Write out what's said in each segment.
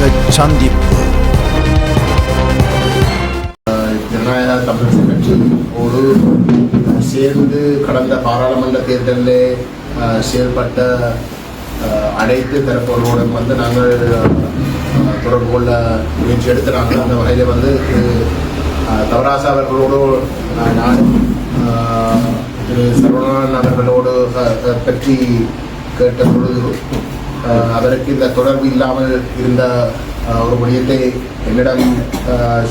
உலக சந்திப்பு ஜனநாயக தமிழரசு கட்சியோடு சேர்ந்து கடந்த பாராளுமன்ற தேர்தலில் செயல்பட்ட அனைத்து தரப்புகளோடும் வந்து நாங்கள் தொடர்பு கொள்ள முயற்சி எடுத்து நாங்கள் அந்த வகையில் வந்து தவராசா அவர்களோடு நான் நானும் திரு சரவணன் அவர்களோடு பற்றி கேட்ட பொழுது அவருக்கு இந்த தொடர்பு இல்லாமல் இருந்த ஒரு விடயத்தை என்னிடம்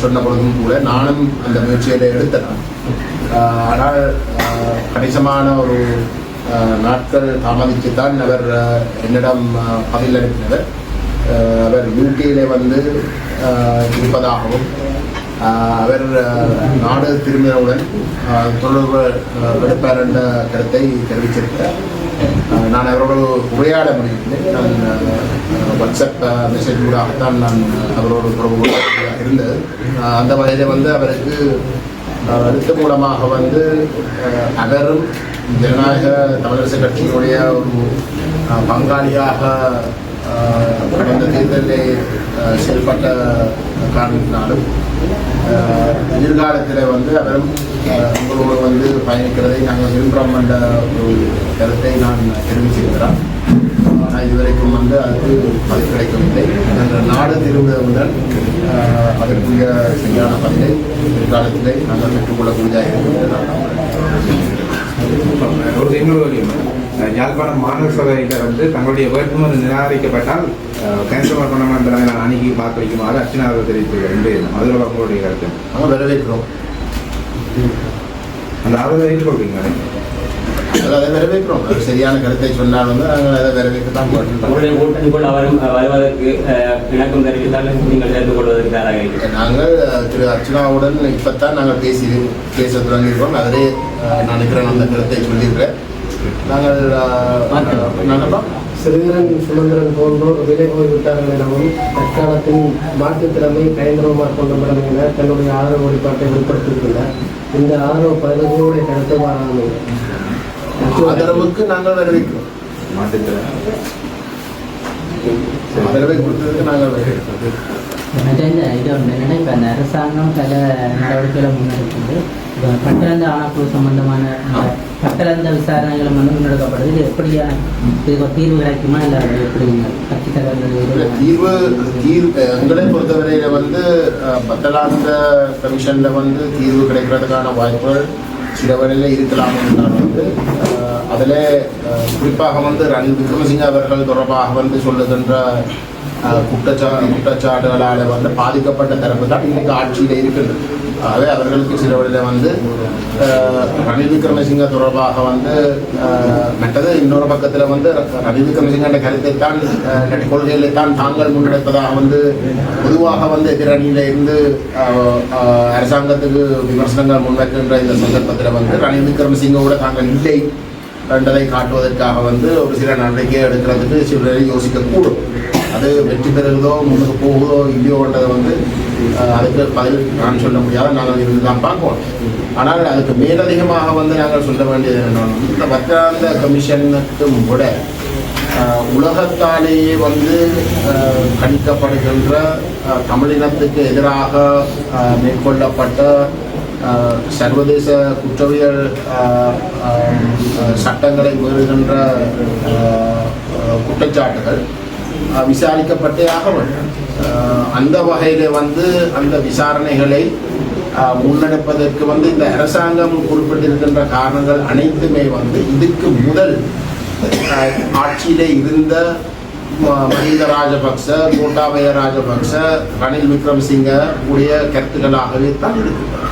சொன்ன பொழுதும் கூட நானும் அந்த முயற்சியில் எடுத்தேன். ஆனால் கணிசமான ஒரு நாட்கள் நாட்கள் தாமதித்துத்தான் அவர் என்னிடம் பதில் அளித்தவர் அவர் யூகேல வந்து இருப்பதாகவும் அவர் நாடு திரும்பினவுடன் தொடர்பு எடுப்பார் என்ற கருத்தை தெரிவிச்சிருக்கிறார் நான் அவரோடு உரையாட முடியவில்லை நான் வாட்ஸ்அப் அஹ், மெசேஜ் ஊடாகத்தான் நான் அவரோடு தொடர்பு இருந்தது. அந்த வகையில் வந்து அவருக்கு அஹ், எழுத்து மூலமாக வந்து அவரும் ஜனநாயக தமிழரசு கட்சியினுடைய ஒரு பங்காளியாக கடந்த தேர்தலில் செயல்பட்ட காரணத்தினாலும் எதிர்காலத்தில் வந்து அவரும் உங்களோடு வந்து பயணிக்கிறதை நாங்கள் விரும்புகிறோம் என்ற ஒரு கருத்தை நான் தெரிவிச்சிருக்கிறேன் ஆனால் இதுவரைக்கும் வந்து அதுக்கு பதில் கிடைக்கவில்லை. அந்த நாடு திரும்புவதுடன் அதற்குரிய சரியான பதிலை எதிர்காலத்திலே நாங்கள் பெற்றுக்கொள்ளக்கூடியதாக இருக்கும் நான் ஒரு இன்னொரு வழியும் யாழ்ப்பாணம் மாநகர சபையில் வந்து தங்களுடைய வேட்புமனு நிராகரிக்கப்பட்டால் கேன்சல் பண்ண தலைமையிலான அணுகி வாக்களிக்குமாறு அர்ச்சனா அவர்கள் தெரிவித்துள்ளார். அதில் உங்களுடைய கருத்து. நாங்கள் வரவேற்கிறோம். அந்த ஆதரவை ஏற்றுக்கொள்றீங்க நாங்கள் அதை வரவேற்கிறோம். சரியான கருத்தை சொன்னால் வந்து நாங்கள் அதை வரவேற்க தான் உங்களுடைய கூட்டணிக்குள் அவரும் அஹ், வருவதற்கு இணக்கம் தெரிவித்தால் நீங்கள் சேர்ந்து கொள்வதற்கு தயாராக இருக்கிறேன் நாங்கள் திரு அர்ச்சனாவுடன் இப்போத்தான் நாங்கள் பேசி பேச தொடங்கியிருக்கோம் அதிலே அஹ், நான் நினைக்கிறேன் அந்த கருத்தை சொல்லியிருக்கிறேன் நாங்கள் சிறுவரன் சுமந்திரன் போன்றோர் விலை போய்விட்டார்கள் எனவும் தற்காலத்தின் மாற்றுத்திறமை பயங்கரமாக கொண்டப்படும் என தன்னுடைய ஆதரவு வெளிப்பாட்டை வெளிப்படுத்தியுள்ளனர் இந்த ஆதரவு பதினஞ்சோடைய கருத்து மாறாமல் ஆதரவுக்கு நாங்கள் வரவேற்கிறோம். ஆதரவை கொடுத்ததுக்கு நாங்கள் வரவேற்கிறோம். இது ஒன்று என்னன்னா இப்போ அந்த அரசாங்கம் பல நடவடிக்கைகளை முன்னெடுக்குது. இப்போ பட்டலந்த ஆணக்குழு சம்பந்தமான அந்த பட்டலந்த விசாரணைகளை வந்து முன்னெடுக்கப்படுது. இது எப்படியான இதுக்கு தீர்வு கிடைக்குமா இல்லை அது எப்படி கட்சி தலைவர்கள் தீர்வு தீர்வு எங்களை பொறுத்தவரையில் வந்து பட்டலாந்த கமிஷனில் வந்து தீர்வு கிடைக்கிறதுக்கான வாய்ப்புகள் சில இருக்கலாம் என்றால் வந்து அதில் குறிப்பாக வந்து ரணில் விக்ரமசிங்க அவர்கள் தொடர்பாக வந்து சொல்லுகின்ற குற்றச்சா குற்றச்சாட்டுகளால் வந்து பாதிக்கப்பட்ட தரப்பு தான் இன்றைக்கு ஆட்சியில் இருக்கின்றது. ஆகவே அவர்களுக்கு சில வழியில் வந்து ரணில் விக்ரமசிங்க தொடர்பாக வந்து அஹ், மற்றது இன்னொரு பக்கத்தில் வந்து ரணில் விக்ரமசிங்கன்ற கருத்தை தான் அஹ், கொள்கைகளை தான் தாங்கள் முன்னெடுப்பதாக வந்து பொதுவாக வந்து எதிரணியில இருந்து அரசாங்கத்துக்கு விமர்சனங்கள் முன்வைக்கின்ற இந்த சந்தர்ப்பத்தில் வந்து ரணில் விக்ரமசிங்கோட தாங்கள் இல்லை என்றதை காட்டுவதற்காக வந்து ஒரு சில நடவடிக்கை எடுக்கிறதுக்கு சிலரை யோசிக்கக்கூடும். அது வெற்றி பெறுகிறதோ முன்னுக்கு போகுதோ இல்லையோன்றதை வந்து அதுக்கு பதில் நான் சொல்ல முடியாத நாங்கள் இருந்து தான் பார்ப்போம். ஆனால் அதுக்கு மேலதிகமாக வந்து நாங்கள் சொல்ல வேண்டியது என்னன்னா இந்த வர்த்தகாந்த கமிஷனுக்கும் கூட உலகத்தாலேயே வந்து கணிக்கப்படுகின்ற தமிழினத்துக்கு எதிராக மேற்கொள்ளப்பட்ட சர்வதேச குற்றவியல் சட்டங்களை மீறுகின்ற குற்றச்சாட்டுகள் விசாரிக்கப்பட்டே ஆக வேண்டும் அந்த வகையில் வந்து அந்த விசாரணைகளை முன்னெடுப்பதற்கு வந்து இந்த அரசாங்கம் குறிப்பிட்டிருக்கின்ற காரணங்கள் அனைத்துமே வந்து இதுக்கு முதல் ஆட்சியிலே இருந்த ம- மஹிந்த ராஜபக்ச கோட்டாபய ராஜபக்ச ரணில் விக்ரமசிங்க உடைய கருத்துக்களாகவே தான் இருக்கின்றன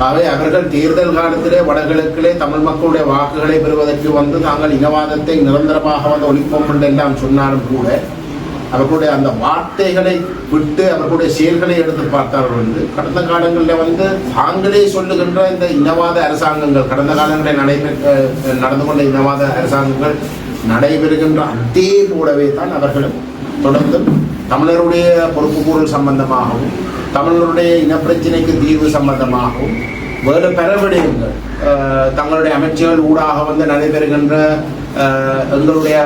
ஆகவே அவர்கள் தேர்தல் காலத்திலே வடகிழக்கிலே தமிழ் மக்களுடைய வாக்குகளை பெறுவதற்கு வந்து தாங்கள் இனவாதத்தை நிரந்தரமாக வந்து ஒழிப்போம் என்று எல்லாம் சொன்னாலும் கூட அவர்களுடைய அந்த வார்த்தைகளை விட்டு அவர்களுடைய செயல்களை எடுத்து பார்த்தார்கள் வந்து கடந்த காலங்களில் வந்து தாங்களே சொல்லுகின்ற இந்த இனவாத அரசாங்கங்கள் கடந்த காலங்களில் நடைபெற்ற நடந்து கொண்ட இனவாத அரசாங்கங்கள் நடைபெறுகின்ற அதே போலவே தான் அவர்களும் தொடர்ந்து தமிழருடைய பொறுப்புக்கூறல் சம்பந்தமாகவும் தமிழருடைய இனப்பிரச்சினைக்கு தீர்வு சம்பந்தமாகவும் வேறு பல விடயங்கள் தங்களுடைய அமைச்சர்கள் ஊடாக வந்து நடைபெறுகின்ற எங்களுடைய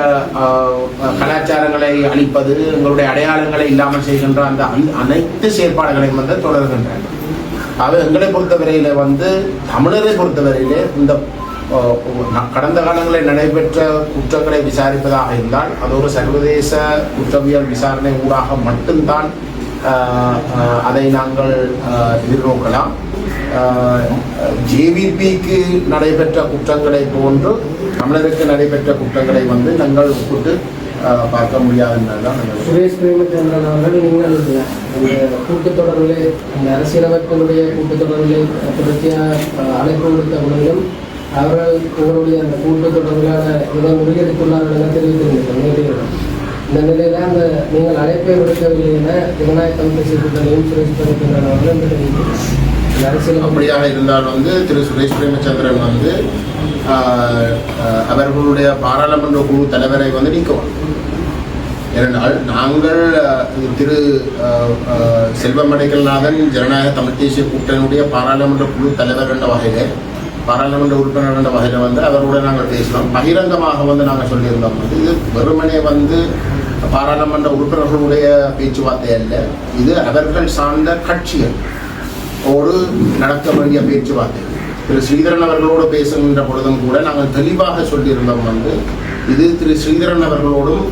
கலாச்சாரங்களை அழிப்பது எங்களுடைய அடையாளங்களை இல்லாமல் செய்கின்ற அந்த அந்- அனைத்து செயற்பாடுகளையும் வந்து தொடர்கின்றன. அது எங்களை பொறுத்தவரையில வந்து தமிழரை பொறுத்தவரையிலே இந்த கடந்த காலங்களில் நடைபெற்ற குற்றங்களை விசாரிப்பதாக இருந்தால் அது ஒரு சர்வதேச குற்றவியல் விசாரணை ஊடாக மட்டும்தான் அதை நாங்கள் எதிர்நோக்கலாம். ஜேவிபிக்கு நடைபெற்ற குற்றங்களை போன்று தமிழருக்கு நடைபெற்ற குற்றங்களை வந்து நாங்கள் ஒப்பிட்டு பார்க்க முடியாதுன்றதான் சுரேஷ் பிரேமச்சந்திரன் அவர்கள் நீங்கள் இந்த கூட்டத்தொடரிலே இந்த அரசியலமைப்பினுடைய கூட்டத்தொடரிலே தொடர்ச்சியாக அழைப்பு விடுத்த பொழுதிலும் அவர்கள் உங்களுடைய அந்த கூட்டத்தொடர்களான இதை முறியடித்துள்ளார்கள் என தெரிவித்திருந்தீர்கள் இந்த நிலையில அந்த நீங்கள் அழைப்பை விடுக்கவில்லை என ஜனநாயக தமிழ் கூட்டணியும் சுரேஷ் பிரேமச்சந்திரன் அவர்கள் என்று தெரிவித்திருக்கிறார் அப்படியாக இருந்தால் வந்து திரு சுரேஷ் பிரேமச்சந்திரன் வந்து ஆஹ், அவர்களுடைய பாராளுமன்ற குழு தலைவரை வந்து நீக்குவார். ஏனென்றால் நாங்கள் திரு ஆஹ், ஆஹ், ஜனநாயக தமிழ் தேசிய கூட்டணியுடைய பாராளுமன்ற குழு தலைவர் என்ற வகையில் பாராளுமன்ற உறுப்பினர் என்ற வகையில் வந்து அவரோட நாங்கள் பேசினோம். பகிரங்கமாக வந்து நாங்கள் சொல்லியிருந்தோம். வந்து இது வெறுமனே வந்து பாராளுமன்ற உறுப்பினர்களுடைய பேச்சுவார்த்தை அல்ல. இது அவர்கள் சார்ந்த கட்சிகள். ஒரு நடக்க வேண்டிய பேச்சுவார்த்தை. திரு ஸ்ரீதரன் அவர்களோடு பேசுகின்ற பொழுதும் கூட நாங்கள் தெளிவாக சொல்லியிருந்தோம் வந்து இது திரு ஸ்ரீதரன் அவர்களோடும்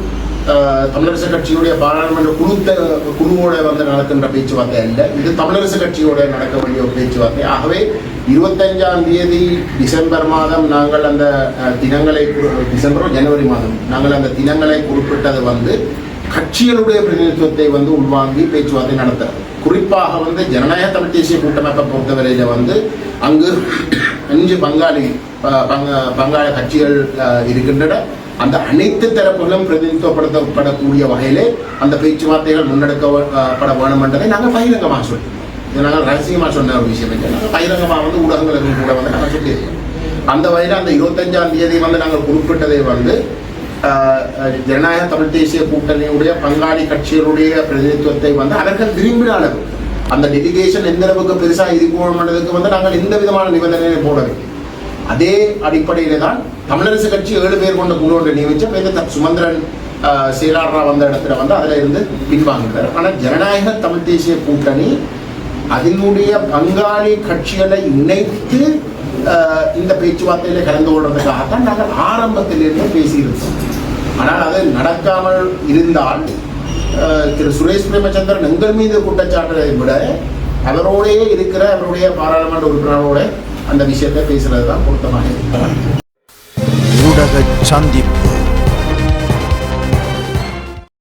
தமிழரசு கட்சியுடைய பாராளுமன்ற குழுத்த குழுவோட வந்து நடக்கின்ற பேச்சுவார்த்தை அல்ல. இது தமிழரசு கட்சியோட நடக்க வேண்டிய ஒரு பேச்சுவார்த்தை. ஆகவே இருபத்தஞ்சாம் தேதி டிசம்பர் மாதம் நாங்கள் அந்த தினங்களை டிசம்பரும் டிசம்பரோ ஜனவரி மாதம் நாங்கள் அந்த தினங்களை குறிப்பிட்டது வந்து கட்சிகளுடைய பிரதிநிதித்துவத்தை வந்து உள்வாங்கி பேச்சுவார்த்தை நடத்துறது. குறிப்பாக வந்து ஜனநாயக தமிழ் தேசிய கூட்டமைப்பை பொறுத்தவரையில வந்து அங்கு அஞ்சு பங்காளி ப- பங்க- பங்காள கட்சிகள் இருக்கின்றன. அந்த அனைத்து தரப்புகளும் பிரதிநிதித்துவப்படுத்தப்படக்கூடிய வகையிலே அந்த பேச்சுவார்த்தைகள் முன்னெடுக்கப்பட வேணும் என்றதை நாங்கள் பகிரங்கமாக சொல்லியிருக்கோம். இது நாங்கள் ரகசியமாக சொன்ன ஒரு விஷயம் இல்லை. நாங்கள் பகிரங்கமாக வந்து ஊடகங்களுக்கு கூட வந்து நாங்கள் சொல்லியிருக்கோம். அந்த வகையில் அந்த இருபத்தஞ்சாம் தேதி வந்து நாங்கள் குறிப்பிட்டதை வந்து ஜனநாயக தமிழ் தேசிய கூட்டணியுடைய பங்காளி கட்சிகளுடைய பிரதிநிதித்துவத்தை வந்து அவர்கள் விரும்பின அளவு அந்த டெலிகேஷன் எந்த அளவுக்கு பெருசாக இருக்கணும்ன்றதுக்கு வந்து நாங்கள் எந்த விதமான நிபந்தனையை போடவில்லை. அதே அடிப்படையில தான் தமிழரசு கட்சி ஏழு பேர் கொண்ட குழு ஒன்றை நியமிச்ச வேத சுமந்திரன் ஆஹ், வந்த இடத்துல வந்து அதில் இருந்து பின்வாங்குகிறார் ஆனால் ஜனநாயக தமிழ் தேசிய கூட்டணி அதனுடைய பங்காளி கட்சிகளை இணைத்து இந்த பேச்சுவார்த்தையில கலந்து கொள்றதுக்காகத்தான் நாங்கள் ஆரம்பத்திலிருந்து பேசியிருந்தோம். ஆனால் அது நடக்காமல் இருந்தால் திரு சுரேஷ் பிரேமச்சந்திரன் எங்கள் மீது குற்றச்சாட்டுகளை விட அவரோடையே இருக்கிற அவருடைய பாராளுமன்ற உறுப்பினரோட அந்த விஷயத்தை பேசுறது தான் பொருத்தமாக இருக்கிறார் ஊடக சந்திப்பு